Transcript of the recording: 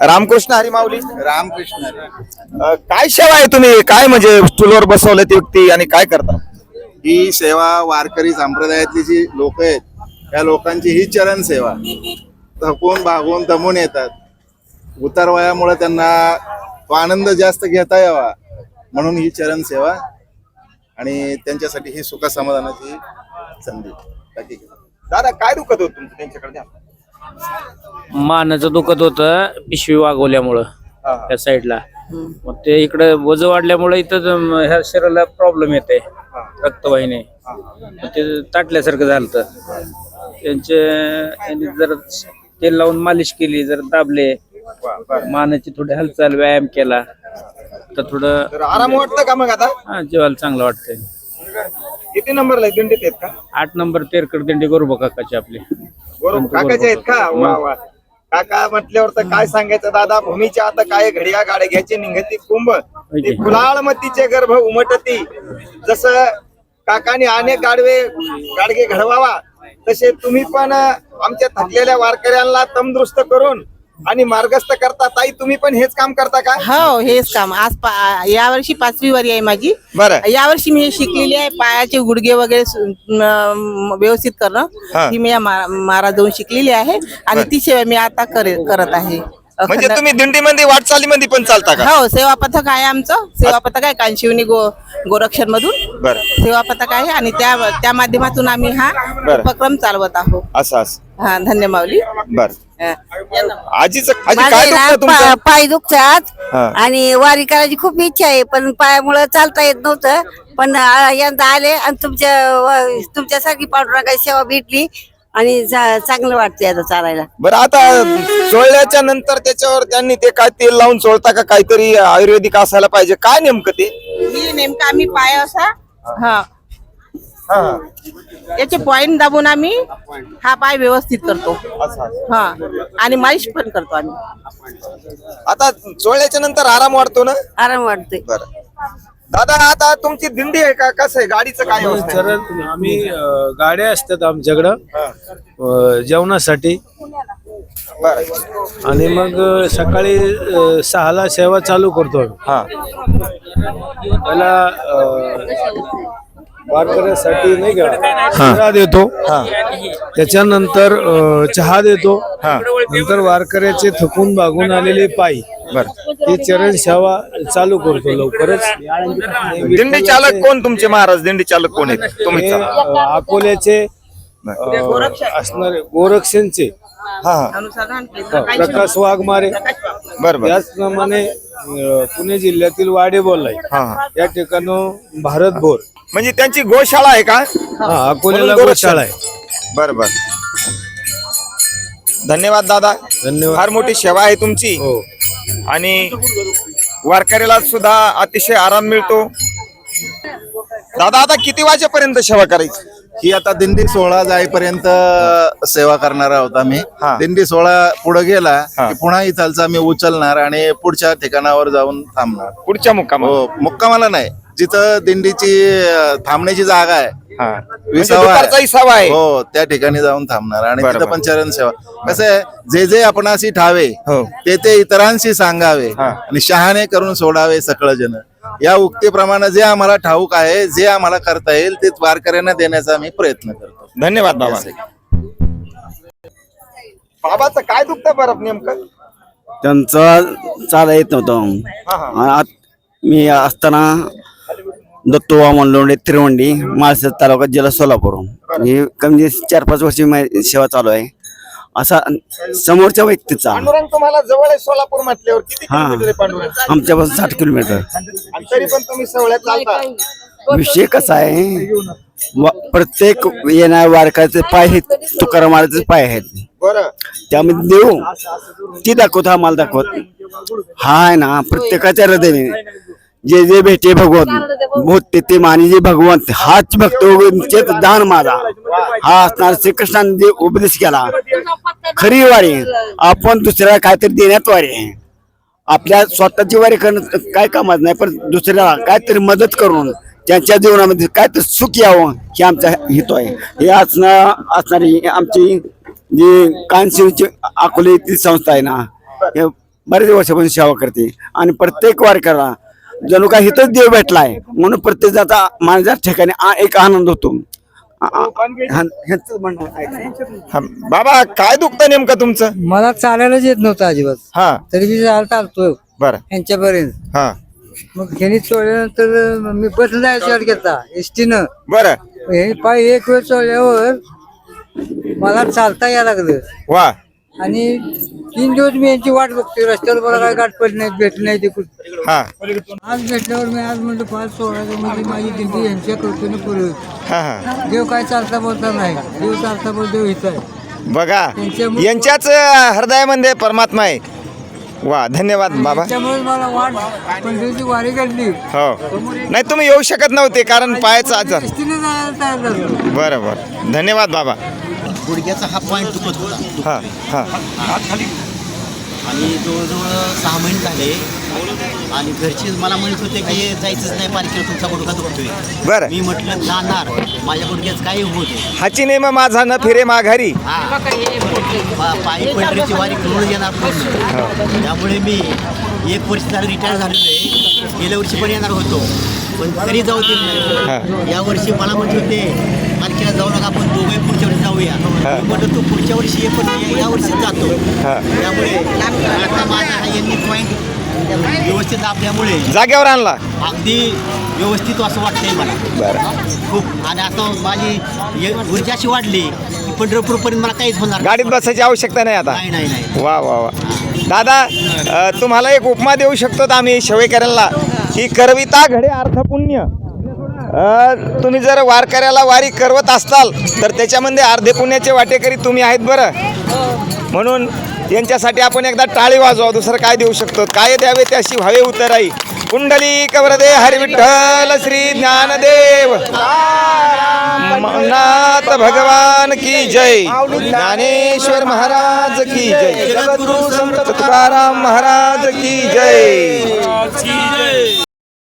रामकृष्ण हरी माऊली रामकृष्ण अ, काय सेवा आहे तुम्ही? काय म्हणजे स्टूलवर बसवलं ती व्यक्ती आणि काय करता? ही सेवा वारकरी संप्रदायातली जी लोक आहेत त्या लोकांची ही चरण सेवा. थकून भागून दमून येतात. उतारवयामुळे त्यांना तो आनंद जास्त घेता यावा म्हणून ही चरण सेवा आणि त्यांच्यासाठी ही सुख समाधानाची संधी. बाकी काही. दादा काय दुखत होत तुमचं? त्यांच्याकडे. मानाचं दुखत होतं पिशवी वागवल्यामुळं. त्या साईडला. मग ते इकडे वज वाढल्यामुळे इथं ह्या शरीराला प्रॉब्लेम येते रक्तवाहिनी. मग ते ताटल्यासारखं झालं त्यांचे त्यांनी जर तेल लावून मालिश केली जर दाबले मानाची थोडी हालचाल व्यायाम केला तर थोडं तर आराम वाटतं का मग आता? हा जेवायला चांगलं वाटतंय. किती नंबरला आहे? दिंडीत आहेत का? आठ नंबर तेरकड दिंडी गोरबा काकाची आपली. बरोबर काकाचे आहेत का? वा वा. काका म्हटल्यावर तर काय सांगायचं? दादा भूमीच्या आता काय घडिया गाड्या घ्यायची निघती कुंभ. ती फुलाळ मतीचे गर्भ उमटती. जसं काकाने अनेक गाडवे गाडगे घडवावा तसे तुम्ही पण आमच्या थकलेल्या वारकऱ्यांना तमदुरुस्त करून आणि मार्गस्थ करता ताई तुम्ही पण हेच काम करता का? हो हेच काम. आज पा- यावर्षी पाचवी वारी आहे माझी. बरं. यावर्षी मी हे शिकलेली आहे पायाचे गुडघे वगैरे सु- व्यवस्थित हा. करणं. ही. मी या मा- महाराज जाऊन शिकलेली आहे. आणि ती सेवा मी आता करे- करत आहे. म्हणजे तुम्ही दिंडीमध्ये वाटचालीमध्ये पण चालता का? हो सेवा पथक आहे आमचं. सेवा पथक आहे कांशिवनी गो गोरक्षण मधून बरं. सेवा पथक आहे आणि त्या त्या माध्यमातून आम्ही हा बरं. उपक्रम चालवत आहोत. असं असं. हा धन्य माऊली. बर. अं, आजीच आजी माझे काय ना दुखतं तुमचं? पा- पाय दुखतात हा. आणि वारी करायची खूप इच्छा आहे पण पायामुळे चालता येत नव्हतं. पण आ- यंदा आले आणि तुमच्या व- तुमच्यासारखी पांडुरंगाची सेवा भेटली. आणि चांगलं वाटतंय आता चालायला. बरं आता चोळल्याच्या नंतर त्याच्यावर त्यांनी ते काय तेल लावून चोळता का काहीतरी आयुर्वेदिक असायला पाहिजे? काय नेमकं ते? ही नेमका आम्ही पाय असा हा. याचे पॉइंट दाबून आम्ही हा पाय व्यवस्थित करतो. हा. आणि मालिश पण करतो आम्ही. आता चोळल्याच्या नंतर आराम वाटतो ना? आराम वाटतोय बरं. दादा आता तुमची दिंडी आहे का? कसं आहे? गाडीचं काय व्यवस्था आहे? चरण आम्ही अ, गाड्या असतात आमच्याकडं. अ, जेवणासाठी. बरं. आणि मग अ, सकाळी अ, सहाला सेवा चालू करतो आम्ही. हा. अ, वारकऱ्यासाठी नाही का चहा देतो. त्याच्यानंतर अ, चहा देतो. नंतर वारकऱ्याचे थकून भागून आलेले पायी. ही चरण सेवा चालू करतो लवकरच. दिंडी चालक कोण तुमचे महाराज? दिंडी चालक कोण आहेत? तुम्ही हे, अकोल्याचे अ, असणारे गोरक्षणचे. हा हा. प्रकाश वाघमारे. बरं बरं. त्याचप्रमाणे अ, पुणे जिल्ह्यातील वाडे बोलाय हा हा. या ठिकाणी भारत भोर. म्हणजे त्यांची गोशाळा आहे का? हा अकोल्याला म्हणून गोशाळा आहे. बर बर. धन्यवाद दादा. धन्यवाद. फार मोठी सेवा आहे तुमची. हो. आणि वारकऱ्याला सुद्धा अतिशय आराम मिळतो. दादा आता किती वाजेपर्यंत सेवा करायची? ही आता दिंडी सोहळा जाईपर्यंत सेवा करणार आहोत आम्ही. दिंडी सोहळा पुढे गेला. की पुन्हा इथलचा आम्ही उचलणार आणि पुढच्या ठिकाणावर जाऊन थांबणार. पुढच्या मुक्काम हो मुक्कामाला नाही. जिथं दिंडीची थांबण्याची जागा आहे विसावा आहे. दुपारचा इसावा आहे. हो त्या ठिकाणी जाऊन थांबणार. आणि बरं, तिथं बरं. पण चरण सेवा. कसं आहे जे जे आपणाशी ठावे हो. ते ते इतरांशी सांगावे हा. आणि शहाणे करून सोडावे सकळ जन या उक्तीप्रमाणे जे आम्हाला ठाऊक आहे जे आम्हाला करता येईल ते वारकऱ्यांना देण्याचा आम्ही प्रयत्न करतो. धन्यवाद बाबा बाबाचं काय दुखतं बरं नेमकं? त्यांचं चाला येत नव्हतं. हा हा. आत- मी असताना दत्तो वामन लोंढे तिरवंडी माळशेज तालुका जिल्हा सोलापूर. हे कमी चार पाच वर्षी सेवा चालू आहे. असा समोरच्या व्यक्तीचा. पांडुरंग तुम्हाला जवळ आहे सोलापूर म्हटल्यावर किती हा. किलोमीटर आहे पांडुरंग? आमच्यापासून साठ किलोमीटर. आणि तरी पण तुम्ही सवळ्यात चालता. विषय कसा आहे? वा- प्रत्येक येणाऱ्या वारकाचे पाय हे तुकाराम महाराजचे पाय आहेत. बरं. त्यामध्ये देऊ. ती दाखवत हा मला दाखवत. हा आहे ना प्रत्येकाच्या हृदय जे जे भेटे भगवंत भूत ते मानी जे भगवंत हाच भक्त दान माझा. हा असणार श्रीकृष्णाने जे उपदेश केला. खरी वारी. आपण दुसऱ्याला काहीतरी देण्यात वारी आहे. आपल्या स्वतःची वारी करणं काय कामात नाही पण दुसऱ्याला काहीतरी मदत करून त्यांच्या जीवनामध्ये काहीतरी सुख यावं हे आमचा हेतू आहे. हे असणार असणारी आमची जी कानशिवची अकोले ती संस्था आहे ना हे बरेच वर्षापासून सेवा करते. आणि प्रत्येक वारकऱ्याला जणू काय हिथंच देव भेटलाय. म्हणून प्रत्येक जाता माझ्या ठिकाणी एक आनंद होतो. आहे. हा, बाबा काय दुखतं नेमकं तुमचं? मला चालायलाच येत नव्हतं अजिबात. हा. तरी मी चालत आलतो बर. यांच्यापर्यंत हा. मग ह्यांनी सोडल्यानंतर मी बसला जायचा विचार केला एसटीनं. बर. हे पाय एक वेळ सोडल्यावर मला चालता यायला लागलं. वा. आणि तीन दिवस मी यांची वाट बघतोय रस्त्यावर मला काय गाठ पडली नाही भेटली नाही ते कुठं हा. आज भेटल्यावर मी आज म्हणतो पाच सोळाचं म्हणजे माझी दिंडी यांच्या कृतीने होती. हा हा. देव काय चालता बोलता नाही देव चालता बोलता देव इथं आहे. बघा त्यांच्यामुळे- यांच्याच हृदयामध्ये परमात्मा आहे. वा धन्यवाद बाबा. त्याच्यामुळे मला वाट पंढरीची वारी घडली. हो. नाही तुम्ही येऊ शकत नव्हते कारण पायाचा आजार एसटीने जायला तयार झालो. बरं बरं. धन्यवाद बाबा. गुडघ्याचा हा पॉईंट दुखत होता. हा हा. आणि जवळजवळ सहा महिने झाले. आणि घरचे मला म्हणत होते की जायचंच नाही पालखीला तुमचा गुडघा दुखतोय. बरं. मी म्हटलं जाणार. माझ्या गुडघ्याचं काही होत हाची नेम माझा न फिरे माघारी. हा. पा- पायी पंढरीची वारी करून येणार पूर्ण त्यामुळे मी एक वर्ष झालं रिटायर झालेलो आहे. गेल्या वर्षी पण येणार होतो. पण तरी जाऊ दिलं नाही. या वर्षी मला म्हणत होते पालखीला जाऊ नका आपण दोघे पुढच्या जाऊया. मी म्हटलं तू पुढच्या वर्षी ये पण या- वर्षी जातो. त्यामुळे आता माझा हा यांनी पॉईंट व्यवस्थित दाबल्यामुळे जाग्यावर आणला. अगदी व्यवस्थित असं वाटतंय मला. खूप आणि आता माझी ऊर्जा अशी वाढली की पंढरपूरपर्यंत मला काहीच होणार नाही. गाडीत बसायची आवश्यकता नाही आता. नाही नाही नाही. वा वा वा. दादा अ, तुम्हाला एक उपमा देऊ शकतो आम्ही शेवेकऱ्यांना की करविता घडे अर्थपुण्य. तुम्ही जर वारकऱ्याला वारी करवत असाल तर त्याच्यामध्ये अर्धे पुण्याचे वाटेकरी तुम्ही आहेत बरं. म्हणून यांच्यासाठी आपण एकदा टाळी वाजवा दुसरं काय देऊ शकतो? काय द्यावे त्याशी व्हावे उतराई कुंडली कवरदे हरिविठ्ठल श्री ज्ञानदेव. नाथ भगवान की जय. ज्ञानेश्वर महाराज की जय. संत तुकाराम महाराज की जय.